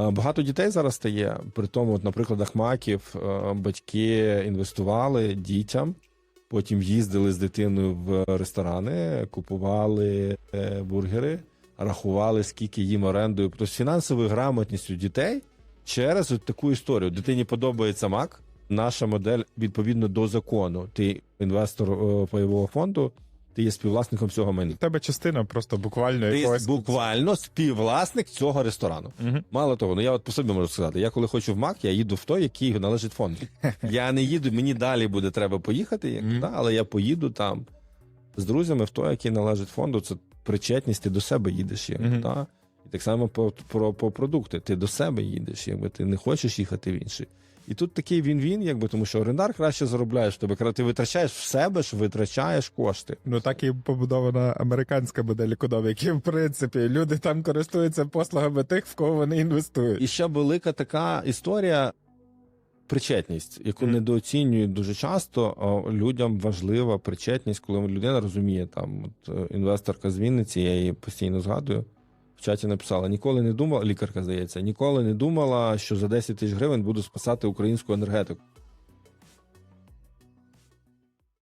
Е, Багато дітей зараз стає. При тому, от, на прикладах маків, е, батьки інвестували дітям, потім їздили з дитиною в ресторани, купували е, бургери, рахували, скільки їм орендою. Тобто з фінансовою грамотністю дітей через от таку історію. Дитині подобається мак. Наша модель відповідно до закону. Ти інвестор пайового фонду, ти є співвласником цього майна. У тебе частина просто буквально Ти якогось. буквально співвласник цього ресторану. Мгм. Мало того, ну я от по собі можу сказати, я коли хочу в МАК, я їду в той, який належить фонду. Я не їду, мені далі буде треба поїхати, як, Мгм. та, але я поїду там з друзями в той, який належить фонду. Це причетність, ти до себе їдеш. Як, Мгм. та? І так само по, про, по продукти. Ти до себе їдеш, якби ти не хочеш їхати в інший. І тут такий він-він, якби, тому що орендар краще заробляєш в тебе. Ти витрачаєш в себе ж, витрачаєш кошти. Ну так і побудована американська модель економіки. В принципі, люди там користуються послугами тих, в кого вони інвестують. І ще велика така історія. Причетність, яку Мгм. недооцінюють дуже часто, людям важлива причетність, коли людина розуміє, там от е, інвесторка з Вінниці, я її постійно згадую. В чаті написала: ніколи не думала, лікарка здається, ніколи не думала, що за 10 тисяч гривень буду спасати українську енергетику.